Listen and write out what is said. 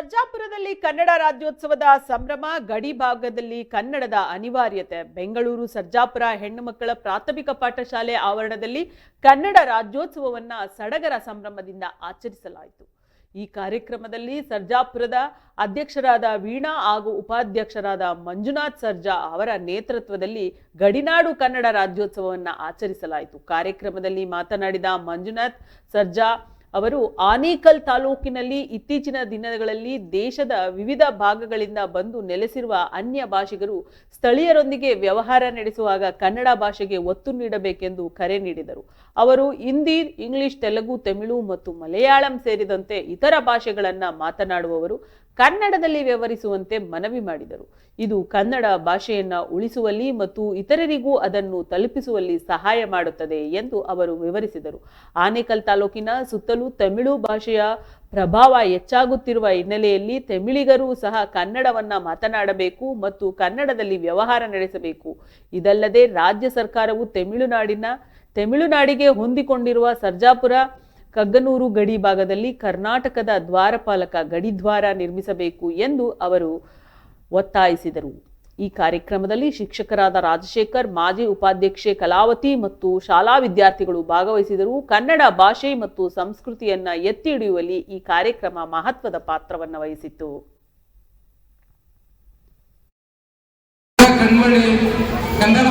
ಸರ್ಜಾಪುರದಲ್ಲಿ ಕನ್ನಡ ರಾಜ್ಯೋತ್ಸವದ ಸಂಭ್ರಮ, ಗಡಿ ಭಾಗದಲ್ಲಿ ಕನ್ನಡದ ಅನಿವಾರ್ಯತೆ. ಬೆಂಗಳೂರು ಸರ್ಜಾಪುರ ಹೆಣ್ಣು ಮಕ್ಕಳ ಪ್ರಾಥಮಿಕ ಪಾಠಶಾಲೆ ಆವರಣದಲ್ಲಿ ಕನ್ನಡ ರಾಜ್ಯೋತ್ಸವವನ್ನ ಸಡಗರ ಸಂಭ್ರಮದಿಂದ ಆಚರಿಸಲಾಯಿತು. ಈ ಕಾರ್ಯಕ್ರಮದಲ್ಲಿ ಸರ್ಜಾಪುರದ ಅಧ್ಯಕ್ಷರಾದ ವೀಣಾ ಹಾಗೂ ಉಪಾಧ್ಯಕ್ಷರಾದ ಮಂಜುನಾಥ್ ಸರ್ಜಾ ಅವರ ನೇತೃತ್ವದಲ್ಲಿ ಗಡಿನಾಡು ಕನ್ನಡ ರಾಜ್ಯೋತ್ಸವವನ್ನು ಆಚರಿಸಲಾಯಿತು. ಕಾರ್ಯಕ್ರಮದಲ್ಲಿ ಮಾತನಾಡಿದ ಮಂಜುನಾಥ್ ಸರ್ಜಾ ಅವರು ಆನೇಕಲ್ ತಾಲೂಕಿನಲ್ಲಿ ಇತ್ತೀಚಿನ ದಿನಗಳಲ್ಲಿ ದೇಶದ ವಿವಿಧ ಭಾಗಗಳಿಂದ ಬಂದು ನೆಲೆಸಿರುವ ಅನ್ಯ ಭಾಷಿಗರು ಸ್ಥಳೀಯರೊಂದಿಗೆ ವ್ಯವಹಾರ ನಡೆಸುವಾಗ ಕನ್ನಡ ಭಾಷೆಗೆ ಒತ್ತು ನೀಡಬೇಕೆಂದು ಕರೆ ನೀಡಿದರು. ಅವರು ಹಿಂದಿ, ಇಂಗ್ಲಿಷ್, ತೆಲುಗು, ತಮಿಳು ಮತ್ತು ಮಲಯಾಳಂ ಸೇರಿದಂತೆ ಇತರ ಭಾಷೆಗಳನ್ನು ಮಾತನಾಡುವವರು. ಕನ್ನಡದಲ್ಲಿ ವ್ಯವಹರಿಸುವಂತೆ ಮನವಿ ಮಾಡಿದರು. ಇದು ಕನ್ನಡ ಭಾಷೆಯನ್ನು ಉಳಿಸುವಲ್ಲಿ ಮತ್ತು ಇತರರಿಗೂ ಅದನ್ನು ತಲುಪಿಸುವಲ್ಲಿ ಸಹಾಯ ಮಾಡುತ್ತದೆ ಎಂದು ಅವರು ವಿವರಿಸಿದರು. ಆನೇಕಲ್ ತಾಲೂಕಿನ ಸುತ್ತಲೂ ತಮಿಳು ಭಾಷೆಯ ಪ್ರಭಾವ ಹೆಚ್ಚಾಗುತ್ತಿರುವ ಹಿನ್ನೆಲೆಯಲ್ಲಿ ತಮಿಳಿಗರು ಸಹ ಕನ್ನಡವನ್ನ ಮಾತನಾಡಬೇಕು ಮತ್ತು ಕನ್ನಡದಲ್ಲಿ ವ್ಯವಹಾರ ನಡೆಸಬೇಕು. ಇದಲ್ಲದೆ ರಾಜ್ಯ ಸರ್ಕಾರವು ತಮಿಳುನಾಡಿನ, ತಮಿಳುನಾಡಿಗೆ ಹೊಂದಿಕೊಂಡಿರುವ ಸರ್ಜಾಪುರ ಕಗ್ಗನೂರು ಗಡಿ ಭಾಗದಲ್ಲಿ ಕರ್ನಾಟಕದ ದ್ವಾರಪಾಲಕ ಗಡಿದ್ವಾರ ನಿರ್ಮಿಸಬೇಕು ಎಂದು ಅವರು ಒತ್ತಾಯಿಸಿದರು. ಈ ಕಾರ್ಯಕ್ರಮದಲ್ಲಿ ಶಿಕ್ಷಕರಾದ ರಾಜಶೇಖರ್, ಮಾಜಿ ಉಪಾಧ್ಯಕ್ಷೆ ಕಲಾವತಿ ಮತ್ತು ಶಾಲಾ ವಿದ್ಯಾರ್ಥಿಗಳು ಭಾಗವಹಿಸಿದರು. ಕನ್ನಡ ಭಾಷೆ ಮತ್ತು ಸಂಸ್ಕೃತಿಯನ್ನ ಎತ್ತಿ ಹಿಡಿಯುವಲ್ಲಿ ಈ ಕಾರ್ಯಕ್ರಮ ಮಹತ್ವದ ಪಾತ್ರವನ್ನು ವಹಿಸಿತ್ತು. ಕನ್ನಡ